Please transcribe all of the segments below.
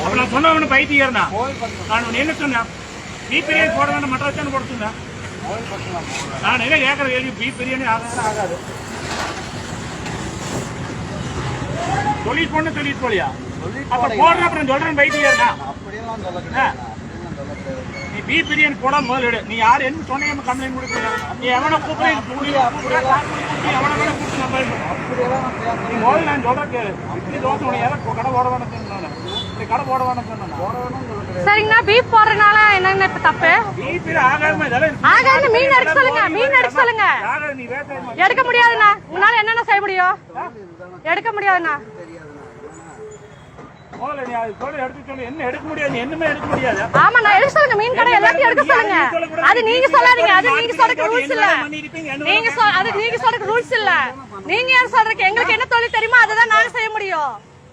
அப்ப நான் சொன்னவனு பைத்தியர்னா நான் என்ன சொன்னேன்? பீ பிரியாணி போட வேண்டாம் வச்சானு போட சொன்னேன்? நான் என்ன கேட்கற கேள்வி பீ பிரியாணி ஆகாது ஆகாது. தொழில் தொழில் போலியா அப்ப போடுற அப்புறம் சொல்றேன் பைத்தியர்னா நீ பீ பிரியாணி போட முதல்ல எடு. நீ யார்? என்ன சொன்னீங்க கம்ப்ளைண்ட் கொடுக்கல நீ எவனை கூப்பிடு நீ எவனை வேணா கூப்பிட்டு நான் நீ முதல்ல நான் சொல்றேன் கேளு. இட்லி தோசை உனக்கு எதை கடை போட வேணாம். சரிங்கண்ணா பீப் போடுறதுனால என்னங்கண்ணா இப்ப தப்பு? பீ ஆகாது, மீன் எடுக்க சொல்லுங்க, மீன் எடுக்க சொல்லுங்க. எடுக்க முடியாதுண்ணா. உங்களால என்னென்ன செய்ய முடியும்? எடுக்க முடியாதுண்ணா. முதல்ல எடுக்க சொல்லுங்க மீன் கடை எல்லாத்தையும் எடுக்க சொல்லுங்க. அது நீங்க சொல்லாதீங்க அது நீங்க சொல்றதுக்கு ரூல்ஸ் இல்ல. நீங்க சொல் அது நீங்க சொல்றதுக்கு ரூல்ஸ் இல்ல. நீங்க ஏன் சொல்றதுக்கு எங்களுக்கு என்ன தொழில் தெரியுமோ அதை தான் நாங்க செய்ய முடியும்.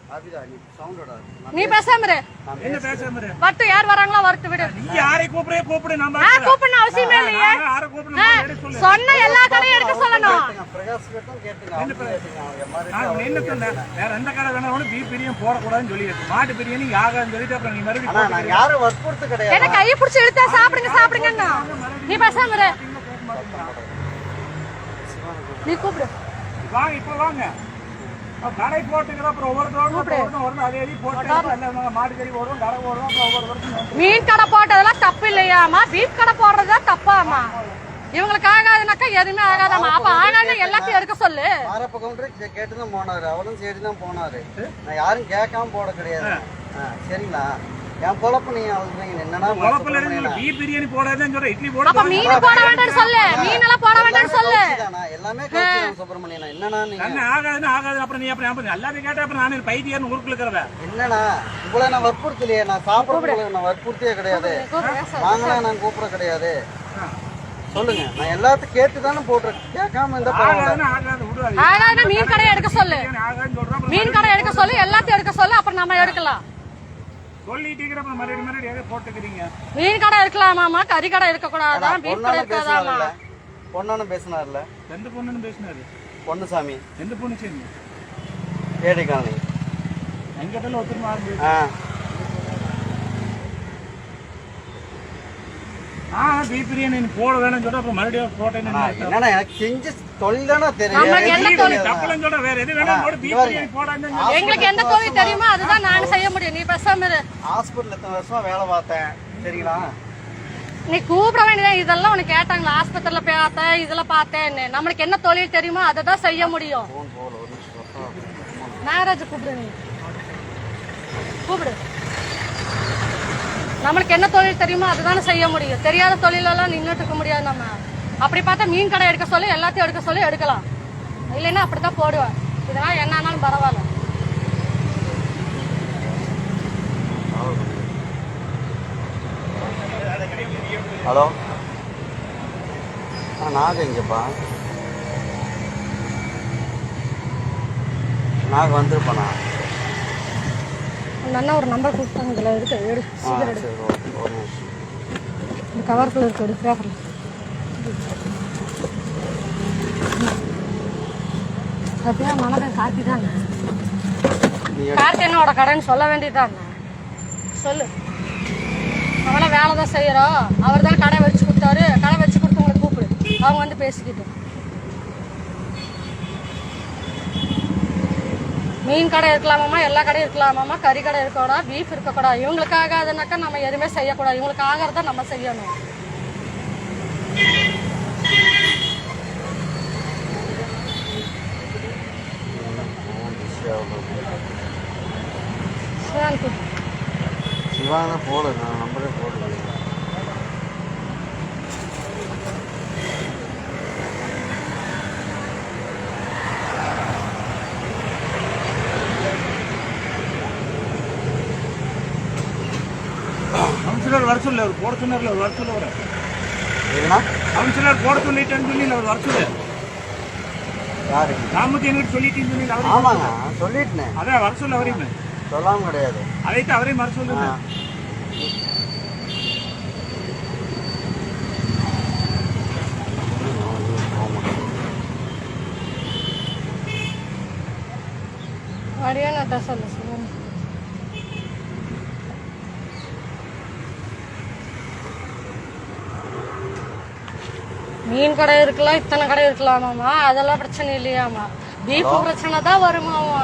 நீ சவுண்டோட நீ பேசாம இரு. என்ன பேசாம இரு. வட்டு யார் வராங்களோ வரட்டு விடு. நீ யாரை கூப்பிடே கூப்பிடு நம்ம ஆ கூப்பிடணும் அவசியமே இல்லையே. யாரை கூப்பிடு ஆ, நம்ம எடுக்க சொல்லு. சொன்ன எல்லா கடையும் எடுக்க சொல்லணும். பிரகாஷ் கிட்டும் கேட்டுங்க அவங்க கேட்டுங்க அவங்க மாதிரி நான் உன்னை என்ன சொன்னேன் வேற எந்த கடை வேணாலும் பீ பிரியாணி போடக்கூடாதுன்னு சொல்லிடுச்சு மாட்டு பிரியாணி ஆகாதுன்னு சொல்லிட்டு அப்புறம் நீ மறுபடியும் நான் யாரும் வற்புறுத்து கிடையாது. என்ன கையை பிடிச்சி இழுத்தா சாப்பிடுங்க சாப்பிடுங்கன்னு. நீ பேசாம இரு. நீ கூப்பிடு வாங்க இப்ப வாங்க. கடை போட்டுக்கிற அப்புறம் ஒவ்வொரு தோட்டம் வரணும் அதே போட்டு மாட்டு கறி போடுவோம் கடை அப்புறம் ஒவ்வொரு மீன் கடை போட்டதெல்லாம் தப்பு இல்லையாமா பீஃப் கடை போடுறதுதான் தப்பாமா இவங்களுக்கு ஆகாதுனாக்கா எதுவுமே ஆகாதாமா அப்ப ஆகாது எல்லாத்தையும் எடுக்க சொல்லு. மாரப்ப கவுண்டர் கேட்டு தான் போனாரு. அவரும் சரி தான் போனாரு. நான் யாரும் கேட்காம போட கிடையாது. சரிங்களா? என் பொழப்பு நீங்க அவங்க என்னன்னா குழப்பில் இருந்து பீ பிரியாணி போடாதுன்னு சொல்ற இட்லி போட அப்ப மீன் போட வேண்டாம்னு சொல்லு. மீன் எல்லாம் போட வேண்டாம்னு சொல்லு. தானா எல்லாமே கழிச்சு சுப்பிரமணியன். நீங்க என்ன ஆகாதுன்னு ஆகாது அப்புறம் நீ அப்புறம் எல்லாத்தையும் கேட்டா அப்புறம் நான் பைத்தியர்னு ஊருக்குள்ள இருக்கிறவ. என்னண்ணா உங்களை நான் வற்புறுத்தலையே. நான் சாப்பிட்றவங்களை நான் வற்புறுத்தியே கிடையாது. வாங்கலாம் நான் கூப்பிட கிடையாது. சொல்லுங்க. நான் எல்லாத்தையும் கேட்டு தானே கேட்காம பரவாயில்ல. ஆகாதுன்னு மீன் கடை எடுக்க சொல்லு. ஆகாதுன்னு சொல்றேன் அப்புறம் மீன் கடை எடுக்க சொல்லு எல்லாத்தையும் எடுக்க சொல்லு அப்புறம் நம்ம எடுக்கலாம். சொல்லிட்டு இருக்கிற அப்புறம் மறுபடியும் மறுபடியும் எதை போட்டுக்கிறீங்க? மீன் கடை எடுக்கலாமாமா கறி கடை எடுக்க கூடாதான் பீஃப் கடை இருக்காதாமா பேசினார்ல. பொண்ணானு பேசினார்ல. எந்த பொண்ணுன்னு பேசினாரு? பொண்ணுசாமி எந்த பொண்ணு சரி ஏடி காலனி எங்கிட்ட ஒத்துருமா ஆரம்பி ஆ. ஆ பீ பிரியாணி நீ போட வேணும்னு சொல்லிட்டு அப்புறம் மறுபடியும் போட்டேன்னு என்னண்ணா எனக்கு செஞ்ச தெரியும் எங்களுக்கு எந்த தொழில் தெரியுமோ அதுதான் நான் செய்ய முடியும். நீ பேசாம ஹாஸ்பிட்டல் எத்தனை வருஷமா வேலை பார்த்தேன். சரிங்களா? நீ கூப்பிட வேண்டியதான் இதெல்லாம் உனக்கு கேட்டாங்களா? ஆஸ்பத்திரியில பார்த்தேன் இதுல பார்த்தேன்னு. நம்மளுக்கு என்ன தொழில் தெரியுமோ அதை தான் செய்ய முடியும். மேரேஜ் கூப்பிடு நீ. கூப்பிடு. நம்மளுக்கு என்ன தொழில் தெரியுமோ அதுதானே செய்ய முடியும். தெரியாத தொழிலெல்லாம் நின்றுட்டு இருக்க முடியாது நம்ம. அப்படி பார்த்தா மீன் கடை எடுக்க சொல்லி எல்லாத்தையும் எடுக்க சொல்லி எடுக்கலாம். இல்லைன்னா அப்படித்தான் போடுவேன். இதெல்லாம் என்ன ஆனாலும் பரவாயில்ல. ஹலோ. நாக எங்கப்பா? நாக வந்திருப்பானா அண்ணா ஒரு நம்பர் கொடுத்தாங்க இதில் எடுத்து எடு ஒரு நிமிஷம். இந்த கவருக்குள்ள இருக்கு எடு பேப்பர்ல அப்படியே மனதை காட்டி தாங்க நீ கார்த்தியனோட கடைன்னு சொல்ல வேண்டியதாங்க சொல்லு. அவனை வேலை தான் செய்யறோம் அவர் தான் கடை வச்சு கொடுத்தாரு. கடை வச்சு கொடுத்தவங்களை கூப்பிடு. அவங்க வந்து பேசிக்கிட்டு. மீன் கடை இருக்கலாமாம்மா? எல்லா கடையும் இருக்கலாமாம்மா? கறி கடை இருக்கக்கூடாது பீஃப் இருக்கக்கூடாது இவங்களுக்கு ஆகாதுனாக்கா நம்ம எதுவுமே செய்யக்கூடாது. இவங்களுக்கு ஆகிறத நம்ம செய்யணும். சிவான் போடு நான் நம்பரே கவுன்சிலர் வர சொல்லு போட சொன்னார்ல அவர் வர சொல்ல வர எதுனா கவுன்சிலர் போட சொல்லிட்டேன்னு சொல்லி அவர் வர சொல்லு யாரு? நாமத்தி என்கிட்ட சொல்லிட்டேன்னு சொல்லி அவரையும் ஆமாங்க சொல்லிட்டேனே. அதான் வர சொல்ல அவரையும் சொல்லாம கிடையாது. அதைத்து அவரையும் வர சொல்லுங்க நட்டா சொல்லு சிவன் மீன் கடை இருக்கலாம் இத்தனை கடை இருக்கலாமாமா அதெல்லாம் பிரச்சனை இல்லையாமா பீஃப் பிரச்சனை தான் வருமாமா